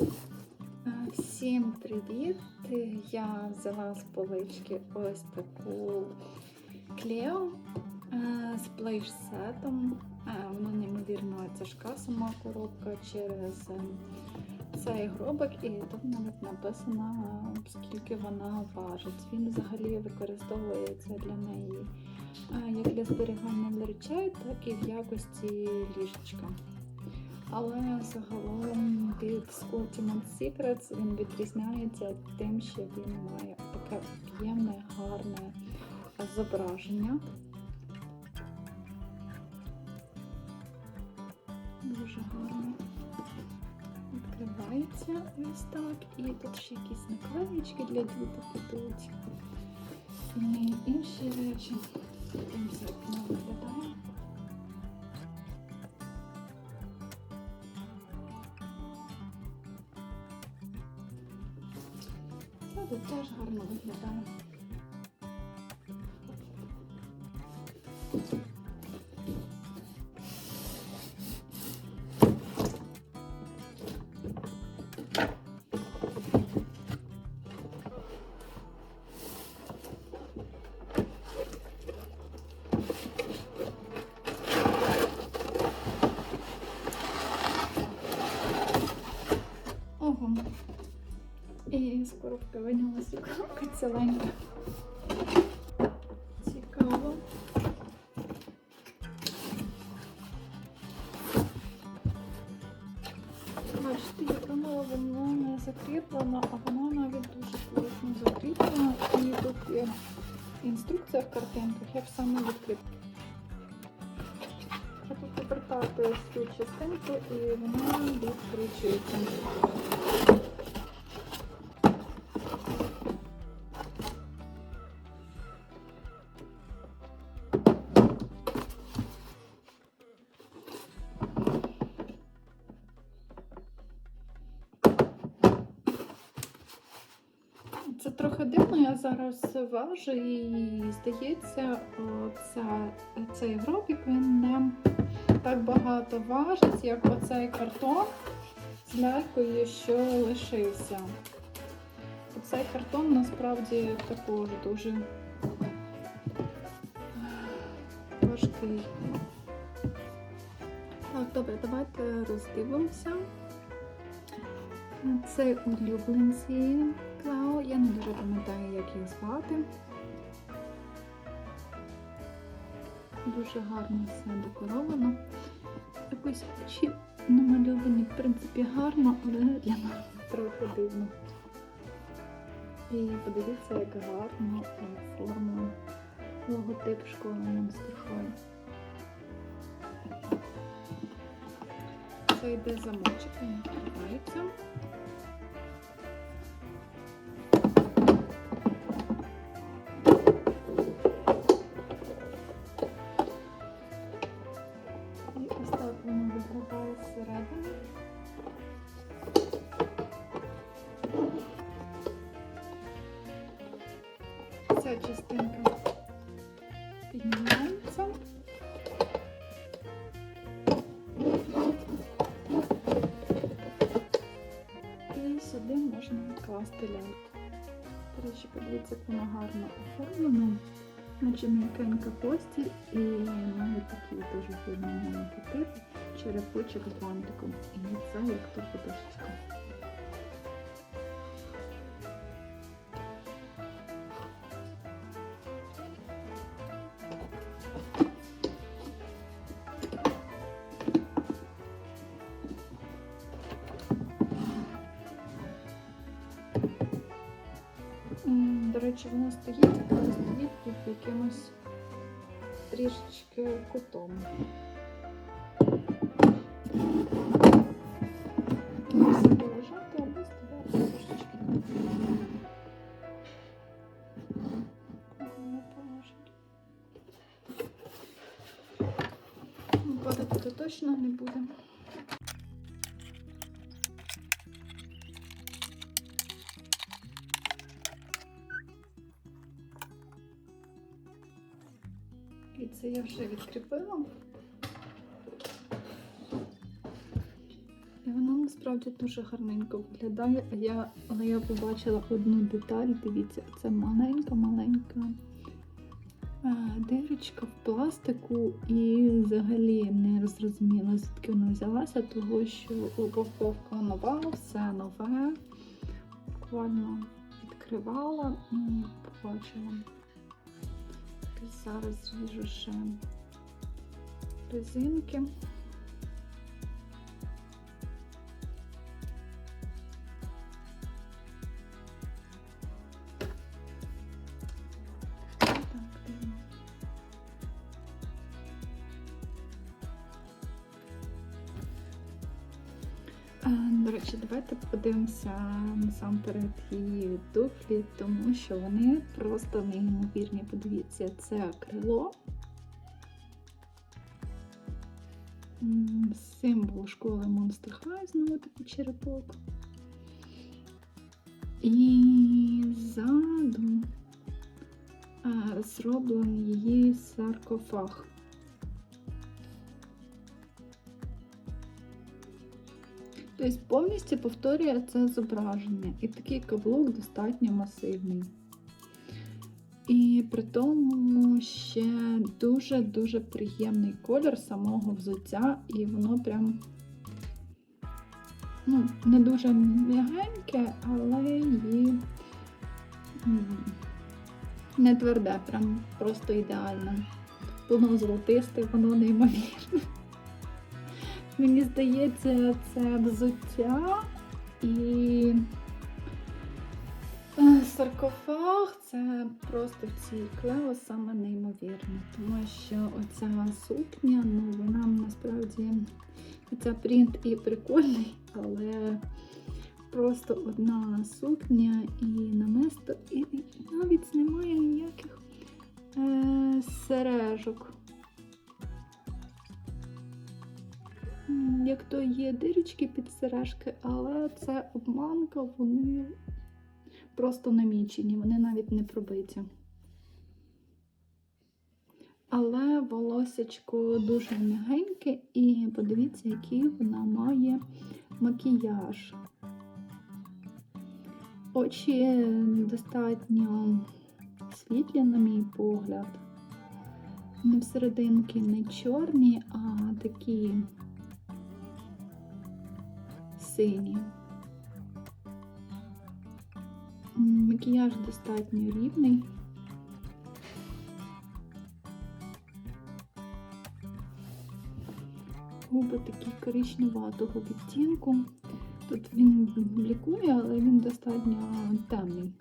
Е, Всім привіт! Я взяла з полички ось таку клео е, з плейш-сетом. Е, Вона неймовірно тяжка сама коробка через цей гробик, і тут навіть написано, скільки вона важить. Він взагалі використовується для неї як для зберігання речей, так і в якості ліжечка. Але загалом від Ultimate Secrets він відрізняється тим, що він має таке об'ємне, гарне зображення. Дуже гарно відкривається ось так. І тут ще якісь наклеїчки для діток ідуть. І інші речі. Дивимося, як виглядає. Виглядає. Коробки винялася ціленька. Цікаво. Бачите, як воно воно не закріплено, а воно навіть дуже класно закріплено. І тут є інструкція в картинках, як саме тут повертати цю частинку і вона відкручується. Дивно, я зараз важу і здається, оця, цей гробик він не так багато важить, як оцей картон з лялькою, що лишився. Оцей картон насправді також дуже важкий. Так, добре, давайте роздивимося. Це улюбленці Клао. Я не дуже пам'ятаю, як їх звати. Дуже гарно все декоровано. Якось очі намальовані, в принципі, гарно, але для мене трохи дивно. І подивіться, як гарно оформлено логотип школи Монстерхой. Це йде замочок, він відкривається. Частинка піднімається. І сюди можна класти ляльку. До речі, подивіться, як воно гарно оформлено. Наче м'якенька постіль і навіть такий дуже фірмний маленький черепочок з бантиком. І це як то подушечка. Положить. Ну, Падати то точно не буде. І це я вже відкріпила. І воно насправді дуже гарненько виглядає. Я, але я побачила одну деталь. Дивіться, це маленька-маленька е, дирочка в пластику і взагалі не зрозуміла, звідки вона взялася, того що упаковка нова, все нове. Буквально відкривала і побачила. Зараз зріжу ще резинки. До речі, давайте подивимося насамперед її туфлі, тому що вони просто неймовірні. Подивіться, це крило. Символ школи Monster High, знову такий черепок. І ззаду зроблений її саркофаг. Тобто повністю повторює це зображення. І такий каблук достатньо масивний. І при тому ще дуже-дуже приємний колір самого взуття, і воно прям ну, не дуже м'ягеньке, але і не тверде, прям просто ідеальне. Воно золотисте, воно неймовірне. Мені здається, це взуття і е, саркофаг це просто в цій клео саме неймовірно. Тому що оця сукня, ну вона насправді ця принт і прикольний, але просто одна сукня і намисто, і навіть немає ніяких е, сережок. Як то є дирочки під сережки, але це обманка, вони просто намічені, вони навіть не пробиті. Але волосечко дуже м'ягеньке, і подивіться, який вона має макіяж. Очі достатньо світлі, на мій погляд. Не всерединки не чорні, а такі сині. Макіяж достатньо рівний. Губи такі коричневатого відтінку. Тут він блікує, але він достатньо темний.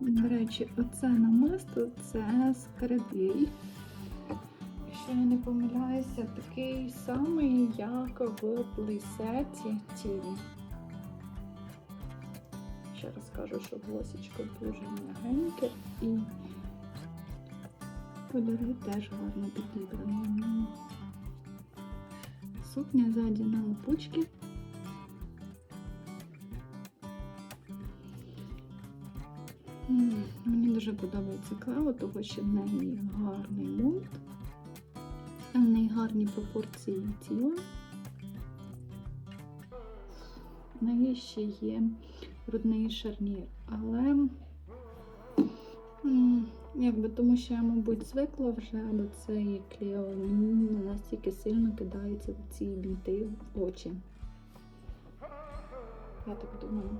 До речі, оце намисто це скарабій. Якщо я не помиляюся, такий самий, як в плейсеті Тіні. Ще раз кажу, що волосечко дуже м'ягеньке і кольори теж гарно підібрані. Сукня ззаді на липучки. М, Мені дуже подобається клево, тому що в неї гарний мульт, в неї гарні пропорції тіла. В неї є грудний шарнір, але якби тому що я, мабуть, звикла вже до цієї кліо, мені настільки сильно кидаються ці бінти в очі. Я так думаю.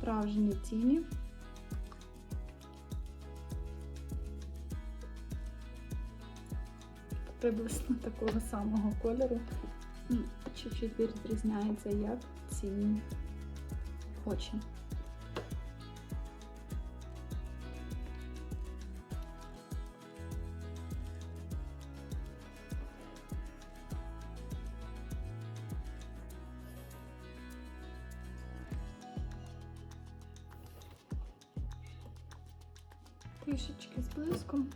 Справжні тіні. Приблизно такого самого кольору. Чуть-чуть відрізняється, як ці очі. Трішечки з блиском.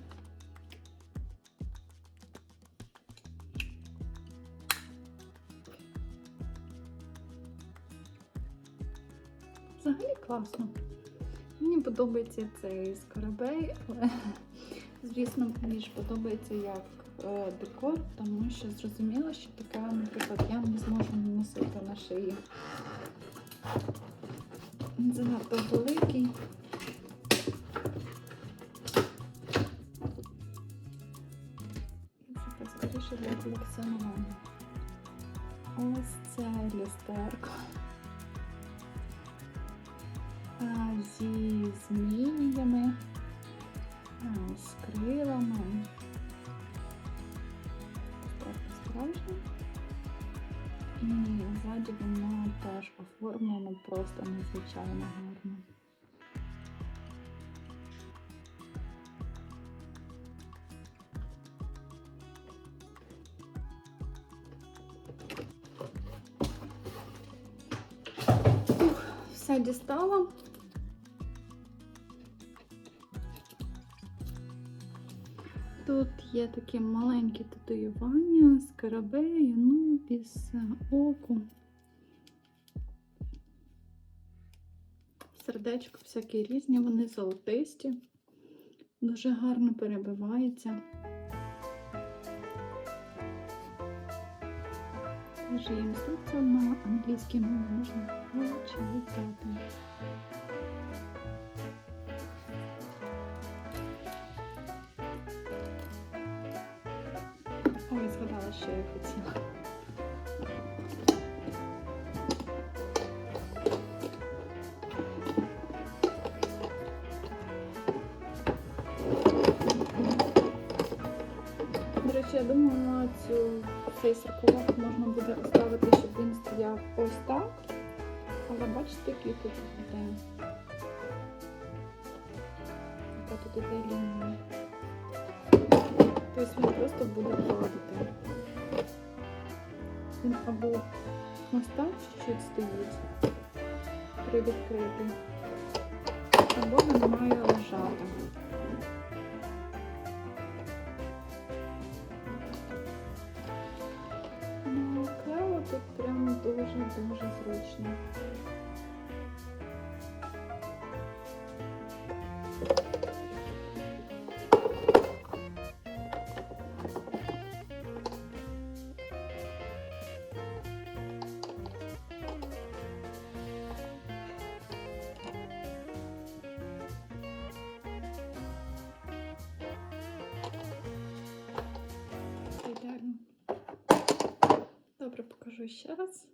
Взагалі класно. Мені подобається цей скарабей, але, звісно, більш подобається як е, декор, тому що зрозуміло, що таке, наприклад, я не зможу носити на шиї. Занадто великий. Колекціонування. Ось це люстерко. Зі зміями, з крилами. Справжнє. І ззаді воно теж оформлено просто надзвичайно гарно. Все дістала. Тут є такі маленькі татуювання, скарабеї, нубіс, оку. Сердечко всякі різні, вони золотисті, дуже гарно перебиваються. Вже є інструкція на англійській мові можна почитати. Ой, згадала, що я хотіла. До речі, я думала, цю цей саркофаг можна буде оставити, щоб він стояв ось так. Але бачите, який тут іде. Яка тут іде лінія. Тобто він просто буде падати. Він або ось так чуть-чуть стоїть, привідкритий, або він має лежати. Тут прям дуже-дуже зручно. Покажу ще раз.